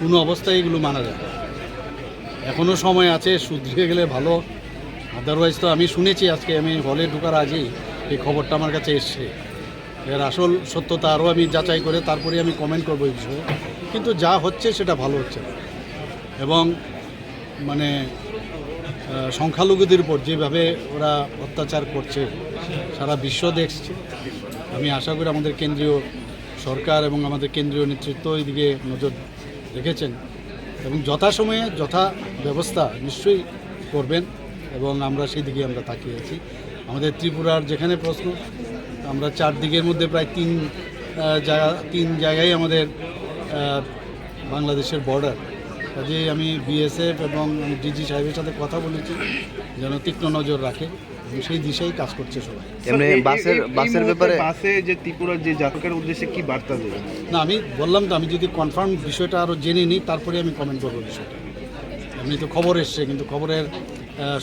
কোনো অবস্থায় এগুলো মানা যায়। এখনও সময় আছে শুধরে গেলে ভালো আদারওয়াইজ তো আমি শুনেছি আজকে, আমি হলে ঢোকার আগেই এই খবরটা আমার কাছে এসছে এর আসল সত্যতা আরও আমি যাচাই করে তারপরে আমি কমেন্ট করব এই বিষয়ে কিন্তু যা হচ্ছে সেটা ভালো হচ্ছে। এবং মানে সংখ্যালঘুদের উপর যেভাবে ওরা অত্যাচার করছে, সারা বিশ্ব দেখছে আমি আশা করি আমাদের কেন্দ্রীয় সরকার এবং আমাদের কেন্দ্রীয় নেতৃত্ব এদিকে নজর রেখেছেন এবং যথাসময়ে যথা ব্যবস্থা নিশ্চয়ই করবেন এবং আমরা সেই দিকে আমরা তাকিয়ে আছি। আমাদের ত্রিপুরার যেখানে প্রশ্ন, আমরা চার দিকের মধ্যে প্রায় তিন জায়গা, তিন জায়গায় আমাদের বাংলাদেশের বর্ডার কাজেই আমি বিএসএফ এবং ডিজি সাহেবের সাথে কথা বলেছি, যেন তীক্ষ্ণ নজর রাখে। সেই দিশেই কাজ করছে সবাই। এমনি বাসের বাসের ব্যাপারে বাসে যে ত্রিপুরার যে জাতকের উদ্দেশ্যে কি বার্তা দেবেন? না আমি বললাম তো আমি যদি কনফার্ম বিষয়টা আরও জেনে নিই তারপরে আমি কমেন্ট করব বিষয়টা। এমনি তো খবর এসছে কিন্তু খবরের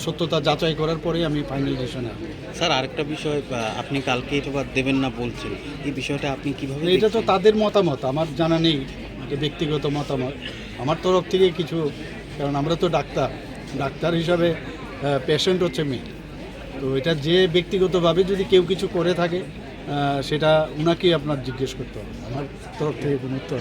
সত্যতা যাচাই করার পরেই আমি ফাইনাল ডিসিশনে স্যার আরেকটা বিষয় আপনি কালকে এটা দেবেন না বলছেন। এই বিষয়টা আপনি কীভাবে এটা তো তাদের মতামত আমার জানা নেই এটা ব্যক্তিগত মতামত। আমার তরফ থেকে কিছু কারণ আমরা তো ডাক্তার। ডাক্তার হিসাবে পেশেন্ট হচ্ছে মেয়ে তো এটা যে ব্যক্তিগতভাবে যদি কেউ কিছু করে থাকে সেটা ওনাকেই আপনার জিজ্ঞেস করতে হবে আমার তরফ থেকে কোনো উত্তর।